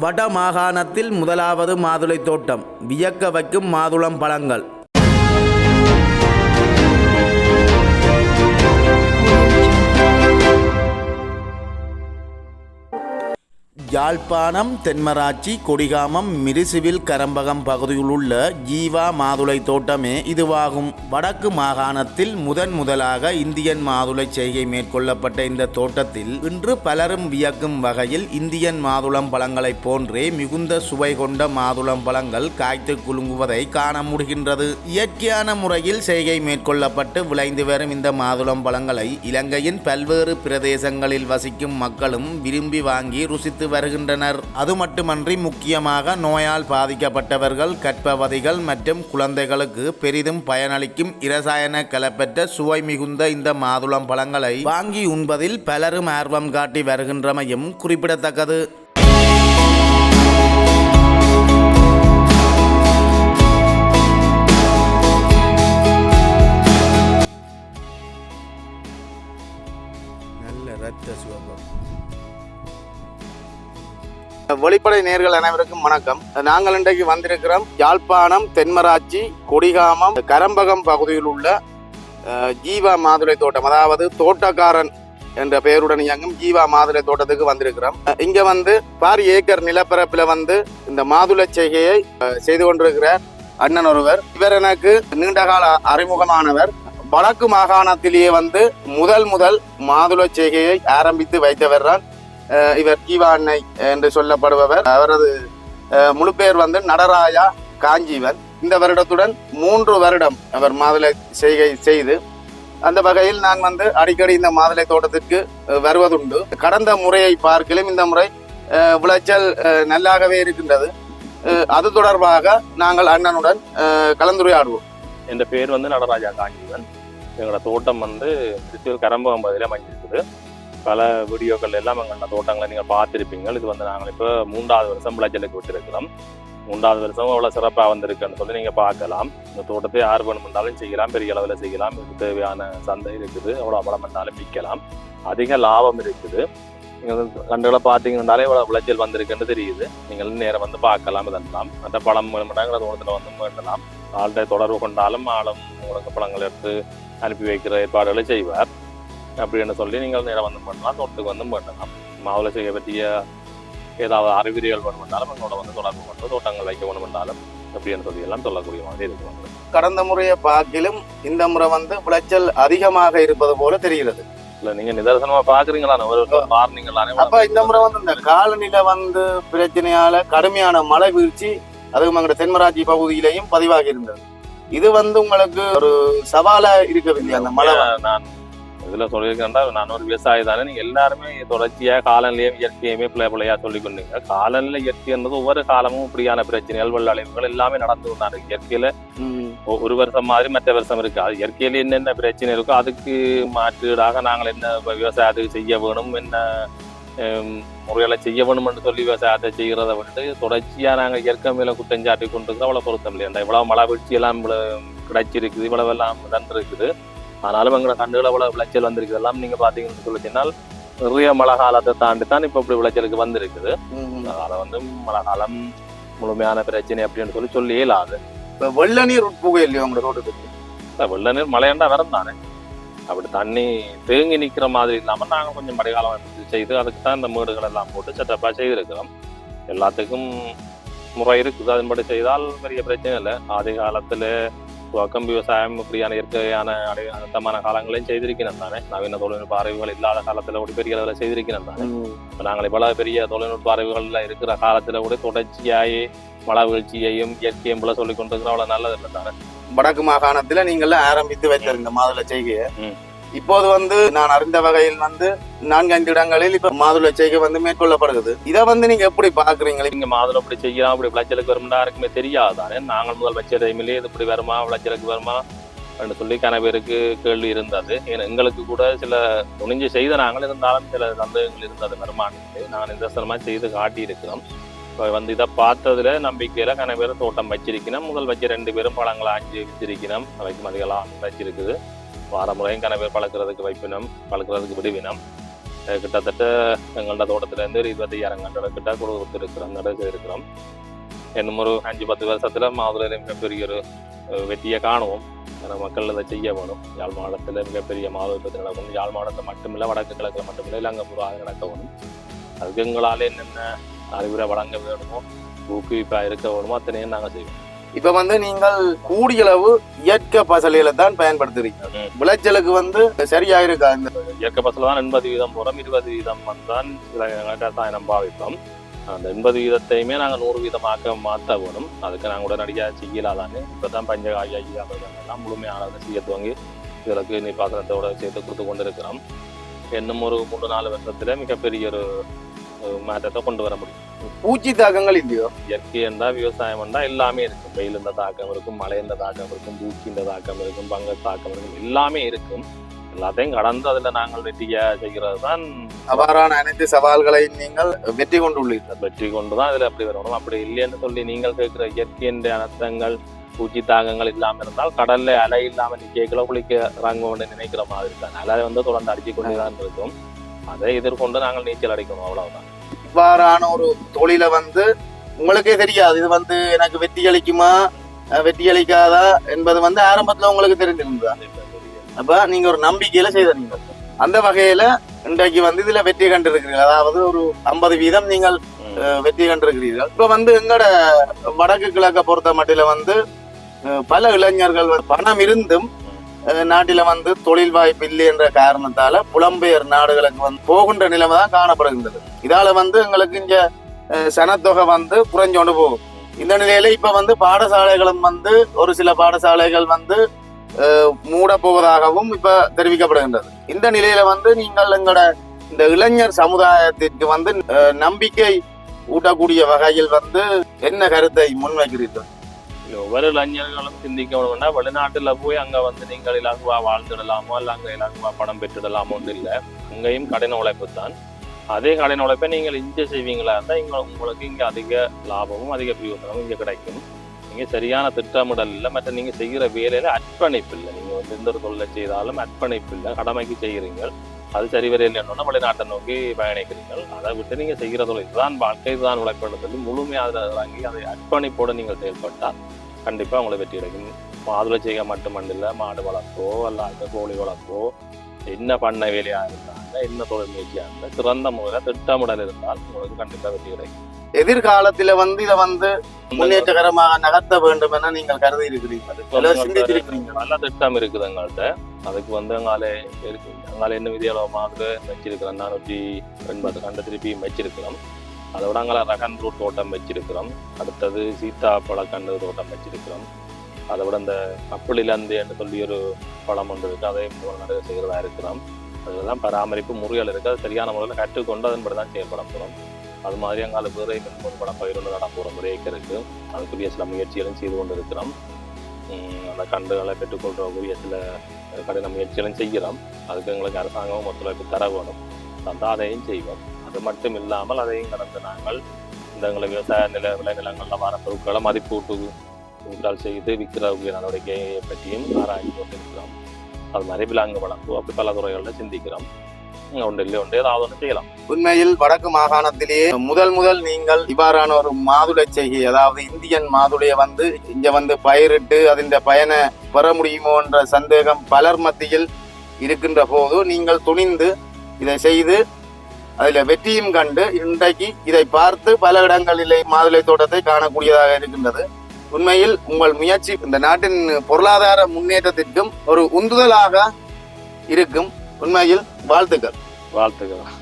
வட மாகாணத்தில் முதலாவது மாதுளை தோட்டம். வியக்க வைக்கும் மாதுளம் பழங்கள். யாழ்ப்பாணம் தென்மராட்சி கொடிகாமம் மிரிசுவில் கரம்பகம் பகுதியில் உள்ள ஜீவா மாதுளை தோட்டமே இதுவாகும். வடக்கு மாகாணத்தில் முதன் முதலாக இந்தியன் மாதுளை செய்கை மேற்கொள்ளப்பட்ட இந்த தோட்டத்தில் இன்று பலரும் வியக்கும் வகையில் இந்தியன் மாதுளம் பழங்களைப் போன்றே மிகுந்த சுவை கொண்ட மாதுளம் பழங்கள் காய்த்து குலுங்குவதை காண முடிகின்றது. இயற்கையான முறையில் செய்கை மேற்கொள்ளப்பட்டு விளைந்து வரும் இந்த மாதுளம் பழங்களை இலங்கையின் பல்வேறு பிரதேசங்களில் வசிக்கும் மக்களும் விரும்பி வாங்கி ருசித்து வருகின்றனர் அது மட்டுமன்றி முக்கியமாக நோயால் பாதிக்கப்பட்டவர்கள் கற்பவதிகள் மற்றும் குழந்தைகளுக்கு பெரிதும் பயனளிக்கும் இரசாயன கலப்பற்ற சுவை மிகுந்த இந்த மாதுளம் பழங்களை வாங்கி உண்பதில் பலரும் ஆர்வம் காட்டி வருகின்றமையும் குறிப்பிடத்தக்கது. வெளிப்படை நேர்கள் அனைவருக்கும் வணக்கம். நாங்கள் இன்றைக்கு வந்திருக்கிறோம் யாழ்ப்பாணம் தென்மராட்சி கொடிகாமம் கரம்பகம் பகுதியில் உள்ள ஜீவா மாதுளை தோட்டம். அதாவது தோட்டக்காரன் என்ற பெயருடன் இயங்கும் ஜீவா மாதுளை தோட்டத்துக்கு வந்திருக்கிறோம். இங்க வந்து பார் ஏக்கர் நிலப்பரப்புல வந்து இந்த மாதுளை செய்கையை செய்து கொண்டிருக்கிறார் அண்ணன் ஒருவர். இவர் எனக்கு நீண்டகால அறிமுகமானவர். வடக்கு மாகாணத்திலேயே வந்து முதல் முதல் மாதுளை செய்கையை ஆரம்பித்து வைத்தவர் தான் இவர் ஜீவா அன்னை என்று சொல்லப்படுபவர். அவரது முழு பெயர் வந்து நடராயா காஞ்சீவன். இந்த வருடத்துடன் மூன்று வருடம் அவர் மாதுளை செய்கை செய்து அந்த வகையில் நான் வந்து அடிக்கடி இந்த மாதுளை தோட்டத்திற்கு வருவதுண்டு. கடந்த முறையை பார்க்கலும் இந்த முறை விளைச்சல் நல்லாகவே இருக்கின்றது. அது தொடர்பாக நாங்கள் அண்ணனுடன் கலந்துரையாடுவோம். என் பேர் வந்து நடராஜா காஞ்சிவன். எங்களோட தோட்டம் வந்து திருச்சூர் கரம்பகம் பகுதியில் அமைஞ்சிருக்குது பல வீடியோக்கள் எல்லாம் எங்களோட தோட்டங்களை நீங்கள் பார்த்துருப்பீங்க இது வந்து நாங்கள் இப்போ மூன்றாவது வருஷம் விளைச்சலுக்கு விட்டுருக்கிறோம். மூன்றாவது வருஷம் அவ்வளோ சிறப்பாக வந்திருக்குன்னு சொல்லி நீங்கள் பார்க்கலாம். இந்த தோட்டத்தை யார் பண்ணாலும் செய்யலாம் பெரிய அளவில் செய்யலாம். இதுக்கு தேவையான சந்தை இருக்குது. எவ்வளோ பலம் பண்ணாலும் விற்கலாம். அதிக லாபம் இருக்குது. நீங்கள் கண்டுகளை பார்த்தீங்கன்னாலே இவ்வளோ விளைச்சல் வந்திருக்குன்னு தெரியுது. நீங்கள் நேரம் வந்து பார்க்கலாம் இதெல்லாம். மற்ற பழம் வேணுமெண்டாங்கிற தோட்டத்தில் வந்து வேண்டலாம் ஆள்கிட்ட தொடர்பு கொண்டாலும் ஆளும் உலக பழங்கள் எடுத்து அனுப்பி வைக்கிற ஏற்பாடுகளை செய்வார். அப்படின்னு சொல்லி நீங்கள் நேரம் வந்து பண்ணலாம் தோட்டத்துக்கு வந்து பண்ணலாம். மாவுளை செய்ய பற்றிய ஏதாவது அறிகுறிகள் வேணுமென்றாலும் எங்களோட வந்து தொடர்பு கொண்டு தோட்டங்கள் வைக்க வேணுமென்றாலும் அப்படின்னு சொல்லி எல்லாம் சொல்லக்கூடிய மாதிரி இருக்கும் கடந்த முறையை பார்க்கிலும் இந்த முறை வந்து விளைச்சல் அதிகமாக இருப்பது போல தெரிகிறது. இல்லை நீங்கள் நிதர்சனமாக பார்க்குறீங்களா? ஒரு மார்னிங்களானே அப்ப இந்த முறை வந்து இந்த காலநிலை வந்து பிரச்சனையால கடுமையான மழை வீழ்ச்சி அதுவும் எங்களுடைய தென்மராட்சி பகுதியிலையும் பதிவாகி இருந்தது. இது வந்து உங்களுக்கு ஒரு சவாலா இருக்கவில்லை அந்த மழை. நான் இதில் சொல்லியிருக்கேன்டா நான் ஒரு விவசாயி தானே நீங்கள் எல்லாருமே தொடர்ச்சியாக காலநிலையும் இயற்கையுமே பிள்ளை பிள்ளையா சொல்லி கொண்டீங்க காலநிலை இயற்கை என்பது ஒவ்வொரு காலமும் இப்படியான பிரச்சனைகள் வெள்ள அழிவுகள் எல்லாமே நடந்து கொண்டாரு இயற்கையில ஒரு வருஷம் மாதிரி மற்ற வருஷம் இருக்கு. அது இயற்கையில என்னென்ன பிரச்சனை இருக்கோ அதுக்கு மாற்றீடாக நாங்கள் என்ன விவசாயத்துக்கு செய்ய வேணும் என்ன முறைகளை செய்ய வேணும்னு சொல்லி விவசாயத்தை செய்கிறத விட்டு தொடர்ச்சியா நாங்கள் இயற்கை மேல குற்றஞ்சாட்டி கொண்டு இருக்கிறோம் அவ்வளோ பொருத்தம் இல்லையா இவ்வளவு மழை வீழ்ச்சி எல்லாம் இவ்வளவு கிடைச்சிருக்குது இவ்வளவு எல்லாம் இருக்குது ஆனாலும் எங்களை கண்டுகள் அவ்வளவு விளைச்சல் வந்திருக்குது. எல்லாம் நீங்க பாத்தீங்கன்னு சொல்லி சொன்னால் நிறைய மழை காலத்தை தாண்டி தான் இப்ப இப்படி விளைச்சலுக்கு வந்திருக்குது. அதனால வந்து மழை காலம் முழுமையான பிரச்சனை அப்படின்னு சொல்லி சொல்லி இயலாது இப்ப வெள்ள நீர் உட்புகை இல்லையா உங்களோட தோட்டத்துக்கு? இல்ல, வெள்ள நீர் மழையாண்டா வரும் தானே. அப்படி தண்ணி தேங்கி நிக்கிற மாதிரி இல்லாம நாங்க கொஞ்சம் மழைக்காலம் செய்து அதுக்கு தான் இந்த மேடுகள் எல்லாம் போட்டு செட்டப்பா செய்திருக்கிறோம். எல்லாத்துக்கும் முறை இருக்குது. அதன்படி செய்தால் பெரிய பிரச்சனை இல்லை. ஆதி காலத்துல துவக்கம் விவசாயம் இப்படியான இயற்கையான அடை- அழுத்தமான காலங்களையும் செய்திருக்கிறோம் தானே. நவீன தொழில்நுட்ப அறிவுகள் இல்லாத காலத்துல கூட பெரிய அளவில் செய்திருக்கிறோம் தானே. இப்ப நாங்கள் இவ்வளவு பெரிய தொழில்நுட்ப அறிவுகள்ல இருக்கிற காலத்துல கூட தொடர்ச்சியாயே மழை வீழ்ச்சியையும் இயற்கையும் போல சொல்லி கொண்டிருக்கிறோம். அவ்வளவு நல்லது இல்லை தானே. வடக்கு மாகாணத்துல நீங்கள் ஆரம்பித்து வைத்திருந்த மாதுளை செய்கையை. இப்போது வந்து நான் அறிந்த வகையில் வந்து நான்கைந்து இடங்களில் இப்ப மாதுளை செய்கை வந்து மேற்கொள்ளப்படுகிறது. இதை வந்து நீங்க எப்படி பாக்குறீங்க நீங்க மாதுளை இப்படி செய்யலாம்? அப்படி விளைச்சலுக்கு வரும்னா யாருக்குமே தெரியாதானே நாங்கள் முதல் வச்ச டைமிலே இது இப்படி வருமா? விளைச்சலுக்கு வருமா? அப்படின்னு சொல்லி கன பேருக்கு கேள்வி இருந்தது. ஏன்னா எங்களுக்கு கூட சில துணிஞ்சு செய்த நாங்கள் இருந்தாலும் சில சந்தேகங்கள் இருந்தது. வருமானத்துக்கு நான் இந்த சிரமமாக செய்து காட்டி இருக்கிறோம் இப்போ வந்து இதை பார்த்ததுல நம்பிக்கையில் கன பேர் தோட்டம் வச்சிருக்கணும் முதல் வச்ச ரெண்டு பேரும் பழங்களை ஆஞ்சி வச்சிருக்கணும் அவைக்கு வச்சிருக்குது. வார முறையும் கனவே பழக்கிறதுக்கு வைப்பினம் பழக்கிறதுக்கு விடுவினம். கிட்டத்தட்ட எங்கள்ட தோட்டத்திலேருந்து ஒரு இருபத்தையாயிரம் கண்டோட கிட்ட கொடுத்துருக்கிறோம் நடக்க இருக்கிறோம். இன்னும் ஒரு அஞ்சு பத்து வருஷத்தில் மாதுளையில மிகப்பெரிய ஒரு வெற்றியை காணுவோம். ஏன்னா மக்கள் இதை செய்ய வேணும். யாழ் மாவட்டத்தில் மிகப்பெரிய மாதம் உற்பத்தி நடக்கணும் யாழ் மாவட்டத்தில் மட்டுமில்லை வடக்கு கிழக்கில் மட்டுமில்லை இல்லை அங்கே பூராக நடக்க வேணும். அதுக்கு எங்களால் என்னென்ன அறிவுரை வழங்க வேணுமோ ஊக்குவிப்பாக இருக்க வேணுமோ அத்தனையும் நாங்கள் செய்வோம். இப்ப வந்து நீங்கள் கூடியளவு இயற்கை பசலையில தான் பயன்படுத்துறீங்க. விளைச்சலுக்கு வந்து சரியா இருக்கா இந்த இயற்கை பஸ்ஸில் தான் எண்பது வீதம் போகிறோம் இருபது வீதம் வந்தான் ரசாயனம் பாவிப்போம். அந்த எண்பது வீதத்தையுமே நாங்கள் நூறு வீதமாக்க மாற்ற வேணும். அதுக்கு நாங்கள் உடனடியாக செய்யலாதானே இப்போ தான் பஞ்சகாய எல்லாம் முழுமையானதை செய்ய துவங்கி இதற்கு நீர்ப்பாசனத்தோட சேர்த்து கொடுத்து கொண்டு இருக்கிறோம் இன்னும் ஒரு மூன்று நாலு வருஷத்துல மிகப்பெரிய ஒரு மாற்றத்தை கொண்டு வர முடியும் பூச்சி தாக்கங்கள் இல்லையோ இயற்கை என்றா விவசாயம் என்றா எல்லாமே இருக்கும் வெயில் இந்த தாக்கம் இருக்கும் மழை இந்த தாக்கம் இருக்கும் பூச்சி இந்த தாக்கம் இருக்கும் பங்க தாக்கம் இருக்கும் எல்லாமே இருக்கும் எல்லாத்தையும் கடந்து அதில் நாங்கள் வெற்றியா செய்கிறது தான் அவ்வாறான அனைத்து சவால்களை நீங்கள் வெற்றி கொண்டுள்ளீர்கள் வெற்றி கொண்டு தான் இதில் அப்படி வரணும் அப்படி இல்லைன்னு சொல்லி நீங்கள் கேட்குற இயற்கையின் அனர்த்தங்கள் பூச்சி தாக்கங்கள் இல்லாமல் இருந்தால் கடல்ல அலை இல்லாமல் நிற்கல குளிக்க இறங்கும்னு நினைக்கிற மாதிரி தான் அலை வந்து தொடர்ந்து அடிச்சு கொண்டே தான் இருக்கும் அதை எதிர்கொண்டு நாங்கள் நீச்சல் அடிக்கணும் அவ்வளவுதான். இவ்வாறான ஒரு தொழிலை வந்து உங்களுக்கே தெரியாது. இது வந்து எனக்கு வெற்றி அளிக்குமா? வெற்றி அளிக்காதா? என்பது வந்து ஆரம்பத்துல உங்களுக்கு தெரிஞ்சிருந்ததா அப்ப நீங்க ஒரு நம்பிக்கையில செய்தீங்க அந்த வகையில இன்றைக்கு வந்து இதுல வெற்றி கண்டிருக்கிறீர்கள். அதாவது ஒரு ஐம்பது வீதம் நீங்கள் வெற்றி கண்டிருக்கிறீர்கள். இப்ப வந்து எங்கட வடக்கு கிழக்க பொறுத்த மட்டில வந்து பல இளைஞர்கள் பணம் இருந்தும் நாட்டில வந்து தொழில் வாய்ப்பு இல்லை என்ற காரணத்தால புலம்பெயர் நாடுகளுக்கு வந்து போகின்ற நிலைமை தான் காணப்படுகின்றது. இதால வந்து எங்களுக்கு இங்க சனத்தொகை வந்து குறைஞ்சோண்டு போகும். இந்த நிலையில இப்ப வந்து பாடசாலைகளும் வந்து ஒரு சில பாடசாலைகள் வந்து மூட போவதாகவும் இப்ப தெரிவிக்கப்படுகின்றது. இந்த நிலையில வந்து நீங்கள் எங்களோட இந்த இளைஞர் சமுதாயத்திற்கு வந்து நம்பிக்கை ஊட்டக்கூடிய வகையில் வந்து என்ன கருத்தை முன்வைக்கிறீர்கள்? ஒவ்வொரு இளைஞர்களும் சிந்திக்கணும்னா வெளிநாட்டுல போய் அங்க வந்து நீங்கள் இலகுவா வாழ்ந்துடலாமோ அல்ல அங்க இலகுவா பணம் பெற்றுடலாமோன்னு இல்லை அங்கேயும் கடின உழைப்பு தான் அதே கடின உழைப்பை நீங்கள் இங்கே செய்வீங்களா இருந்தால் இங்க உங்களுக்கு இங்க அதிக லாபமும் அதிக பிரயோஜனமும் இங்க கிடைக்கும் நீங்க சரியான திட்டமிடல் இல்லை மற்ற நீங்க செய்கிற வேலையில அர்ப்பணிப்பு இல்லை நீங்க வந்து எந்த ஒரு தொழிலை செய்தாலும் அர்ப்பணிப்பு இல்லை கடமைக்கு செய்கிறீங்க அது சரி வரையில்லைன்னா வெளிநாட்டை நோக்கி பயணிக்கிறீர்கள். அதை விட்டு நீங்க செய்கிற தொழில் இதுதான் வாழ்க்கை இதுதான் உழைப்புன்னு சொல்லி முழுமையாக வாங்கி அதை அர்ப்பணிப்போடு நீங்கள் செயல்பட்டால் கண்டிப்பா உங்களை வெற்றி கிடைக்கும் மாதுளை செய்ய மட்டுமல்ல மாடு வளர்ப்போ அல்லாத கோழி வளர்ப்போ என்ன பண்ண வேலையா இருந்தால் என்ன தொழில் முயற்சியா இருந்தால் சிறந்த முறையில் திட்டமிடல் இருந்தால் உங்களுக்கு கண்டிப்பா வெற்றி கிடைக்கும். எதிர்காலத்தில வந்து இதை வந்து முன்னேற்றகரமாக நகர்த்த வேண்டும் என நீங்கள் கருதி சிந்தித்திருக்கிறீங்க நல்ல திட்டம் இருக்குது எங்கள்கிட்ட அதுக்கு வந்து எங்காலே இருக்கு எங்கால என்ன விதியாள மாதிரி வச்சிருக்கிறோம். நானூற்றி எண்பது கண்டு திருப்பி வச்சிருக்கிறோம். அதை விட அங்கே ரகன் ரூட் தோட்டம் வச்சிருக்கிறோம். அடுத்தது சீத்தாப்பழ கண்டு தோட்டம் வச்சிருக்கிறோம். அதை விட இந்த கப்பலிலந்து என்று சொல்லி ஒரு பழம் ஒன்று இருக்கு. அதையும் நடக்க செய்கிறதா இருக்கிறோம். அதெல்லாம் பராமரிப்பு முறைகள் இருக்கு அது சரியான முறையில் கற்றுக்கொண்டு அதன்படி தான் செயல்பட போகிறோம் அது மாதிரி அங்கால வேறு மின்பொருள் படம் பயிரோடு நட போகிற இருக்குது இருக்கு. அதுக்குரிய சில முயற்சிகளும் செய்து கொண்டு இருக்கிறோம் அந்த கண்டுகளை பெற்றுக்கொள்றக்கூடிய சில கடின முயற்சிகளும் செய்கிறோம். அதுக்கு எங்களுக்கு அரசாங்கமும் ஒத்துழைப்பு தர வேணும் தந்தால் அதையும் செய்வோம். அது மட்டும் இல்லாமல் அதையும் கடந்து நாங்கள் இந்த எங்களை விவசாய நில விளைநிலங்களில் வர பொருட்களை மதிப்பூட்டு ஊட்டல் செய்து விற்கிற நடவடிக்கையை பற்றியும் ஆராய்ச்சி கொண்டிருக்கிறோம். அது மாதிரி விலங்கு வளர்ப்பு அப்படி பல துறைகளில் சிந்திக்கிறோம். உம் ஒன்று இல்லை ஒன்று ஏதாவது ஒன்று செய்யலாம். உண்மையில் வடக்கு மாகாணத்திலேயே முதல் முதல் நீங்கள் இவ்வாறான ஒரு மாதுளை செய்கை அதாவது இந்தியன் மாதுளையை வந்து இங்க வந்து பயிரிட்டு அதன் பயனை பெற முடியுமோ என்ற சந்தேகம் பலர் மத்தியில் இருக்கின்ற போது நீங்கள் துணிந்து இதை செய்து அதில் வெற்றியும் கண்டு இன்றைக்கு இதை பார்த்து பல இடங்களிலே மாதுளை தோட்டத்தை காணக்கூடியதாக இருக்கின்றது. உண்மையில் உங்கள் முயற்சி இந்த நாட்டின் பொருளாதார முன்னேற்றத்திற்கும் ஒரு உந்துதலாக இருக்கும். உண்மையில் வாழ்த்துக்கள். வாழ்த்துக்கள்.